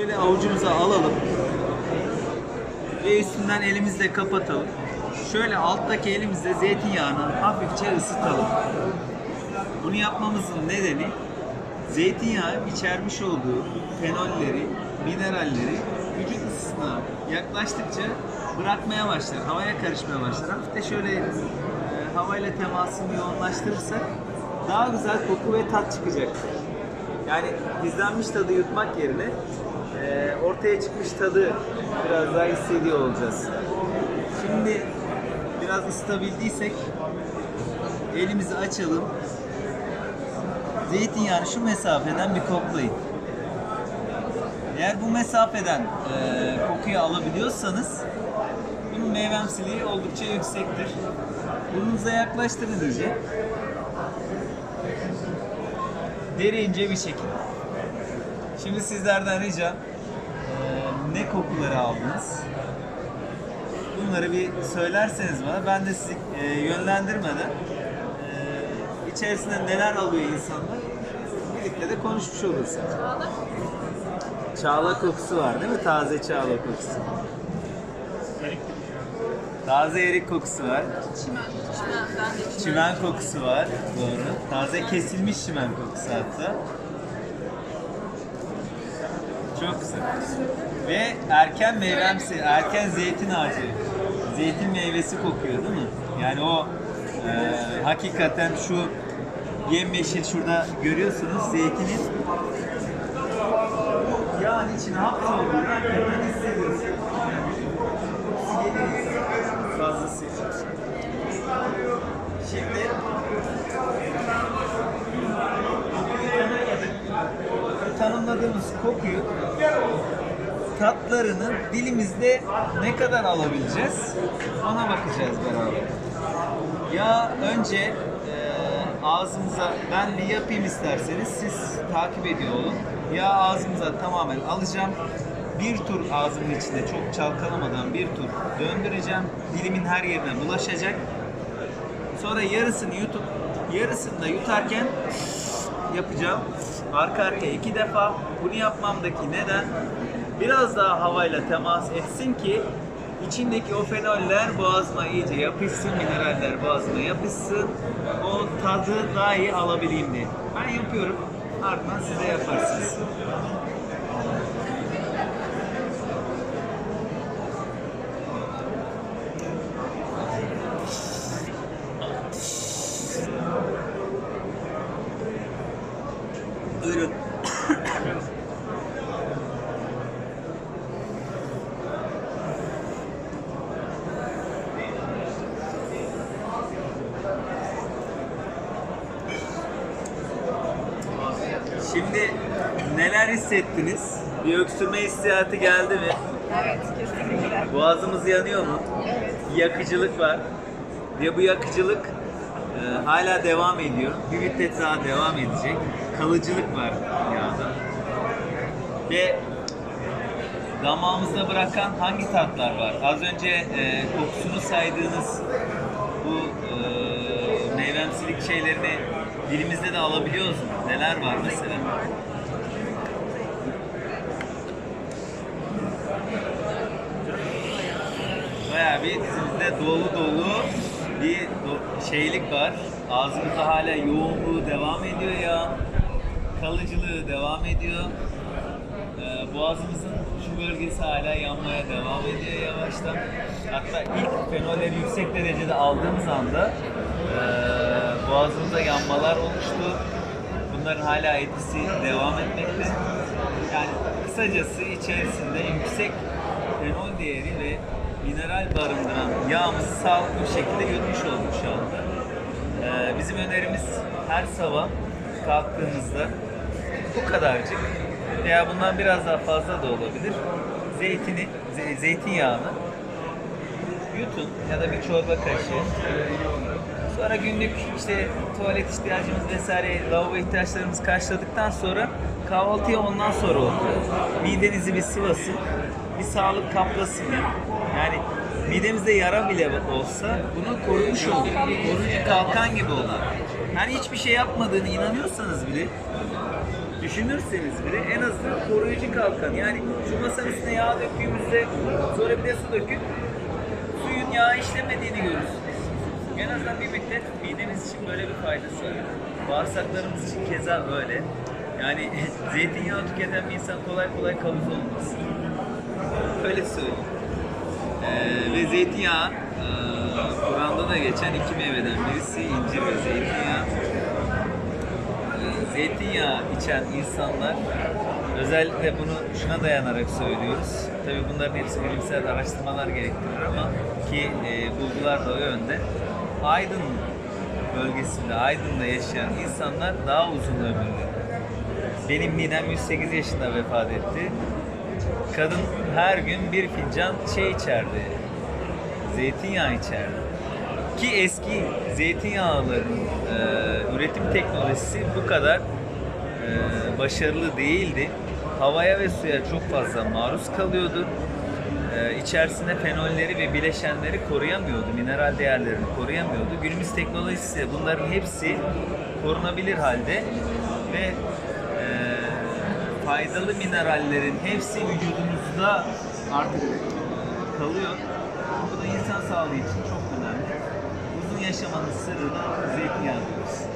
Şöyle avucumuza alalım. Ve üstünden elimizle kapatalım. Şöyle alttaki elimizle zeytinyağını hafifçe ısıtalım. Bunu yapmamızın nedeni zeytinyağı içermiş olduğu fenolleri, mineralleri vücut ısısına yaklaştıkça bırakmaya başlar, havaya karışmaya başlar. Hafif de şöyle e, havayla temasını yoğunlaştırırsak daha güzel koku ve tat çıkacaktır. Yani gizlenmiş tadı yutmak yerine e, ortaya çıkmış tadı biraz daha hissediyor olacağız. Şimdi biraz ısıtabildiysek elimizi açalım. Zeytinyağını şu mesafeden bir koklayın. Eğer bu mesafeden e, kokuyu alabiliyorsanız bunun meyvemsiliği oldukça yüksektir. Burnunuza yaklaştırın iyice. Deri ince bir şekilde. Şimdi sizlerden ricam e, ne kokuları aldınız? Bunları bir söylerseniz bana ben de sizi e, yönlendirmeden e, içerisinde neler alıyor insanlar birlikte de konuşmuş oluruz. Çağla kokusu var değil mi? Taze çağla kokusu. Taze erik kokusu var. Çimen, çimen, ben de çimen. Çimen kokusu var. Doğru. Taze kesilmiş çimen kokusu hatta. Çok güzel. Ve erken meyvemsi, erken zeytin ağacı. Zeytin meyvesi kokuyor değil mi? Yani o e, hakikaten şu yemyeşil şurada görüyorsunuz zeytinin yağın içine hapsolduğunu hakikaten hissediyorsunuz. Geliyor fazlasıyla. Şimdi tanımladığımız kokuyu tatlarını dilimizde ne kadar alabileceğiz ona bakacağız beraber. Ya önce e, ağzımıza ben bir yapayım isterseniz siz takip ediyor olun. Ya ağzımıza tamamen alacağım. Bir tur ağzımın içinde çok çalkalamadan bir tur döndüreceğim. Dilimin her yerine bulaşacak. Sonra yarısını yutup yarısını da yutarken yapacağım. Arka arkaya iki defa. Bunu yapmamdaki neden biraz daha havayla temas etsin ki içindeki o fenoller boğazıma iyice yapışsın, mineraller boğazıma yapışsın. O tadı daha iyi alabileyim diye. Ben yapıyorum. Ardından siz de yaparsınız. Şimdi neler hissettiniz? Bir öksürme hissiyatı geldi mi? Evet, kesinlikle. Boğazımız yanıyor mu? Evet. Yakıcılık var. Ve bu yakıcılık e, hala devam ediyor. Bir müddet daha devam edecek. Kalıcılık var yağda. Ve damağımızda bırakan hangi tatlar var? Az önce e, kokusunu saydığınız bu e, meyvemsilik şeylerini dilimizde de alabiliyoruz? Neler var mesela? Bayağı bir dizimizde dolu dolu bir do- şeylik var. Ağzımızda hala yoğunluğu devam ediyor ya. Kalıcılığı devam ediyor. Ee, boğazımızın şu bölgesi hala yanmaya devam ediyor yavaştan. Hatta ilk fenolleri yüksek derecede aldığımız anda ee, boğazımızda yanmalar oluştu. Bunların hala etkisi devam etmekte. Yani kısacası içerisinde yüksek fenol değeri ve mineral barındıran yağımızı sağlıklı bir şekilde yutmuş olduk şu anda. Ee, bizim önerimiz her sabah kalktığımızda bu kadarcık veya bundan biraz daha fazla da olabilir. Zeytini, ze- zeytinyağını yutun ya da bir çorba kaşığı. Sonra günlük işte tuvalet ihtiyacımız vesaire lavabo ihtiyaçlarımızı karşıladıktan sonra kahvaltıya ondan sonra oturun. Midenizi bir sıvasın, bir sağlık kaplasın. Yani midemizde yara bile olsa bunu korumuş olur. Koruyucu kalkan gibi olur. Yani hiçbir şey yapmadığını inanıyorsanız bile düşünürseniz bile en azından koruyucu kalkan. Yani şu masanın üstüne yağ döktüğümüzde sonra bir de su döküp suyun yağı işlemediğini görürsünüz. En azından bir müddet midemiz için böyle bir faydası var. Bağırsaklarımız için keza öyle. Yani zeytinyağı tüketen bir insan kolay kolay kabız olmaz. Öyle söyleyeyim. Ee, ve zeytinyağı e, Kur'an'da da geçen iki meyveden birisi incir ve zeytinyağı. Ee, zeytinyağı içen insanlar özellikle bunu şuna dayanarak söylüyoruz. Tabii bunların hepsi bilimsel araştırmalar gerektirir ama ki e, bulgular da o yönde. Aydın bölgesinde, Aydın'da yaşayan insanlar daha uzun ömürlü. Benim ninem 108 yaşında vefat etti. Kadın her gün bir fincan şey içerdi. Zeytinyağı içerdi. Ki eski zeytinyağların e, üretim teknolojisi bu kadar e, başarılı değildi. Havaya ve suya çok fazla maruz kalıyordu. E, içerisinde fenolleri ve bileşenleri koruyamıyordu. Mineral değerlerini koruyamıyordu. Günümüz teknolojisi bunların hepsi korunabilir halde ve e, faydalı minerallerin hepsi vücudumuzda artık kalıyor. Bu da insan sağlığı için çok önemli. Uzun yaşamanın sırrı da zeytinyağı diyoruz.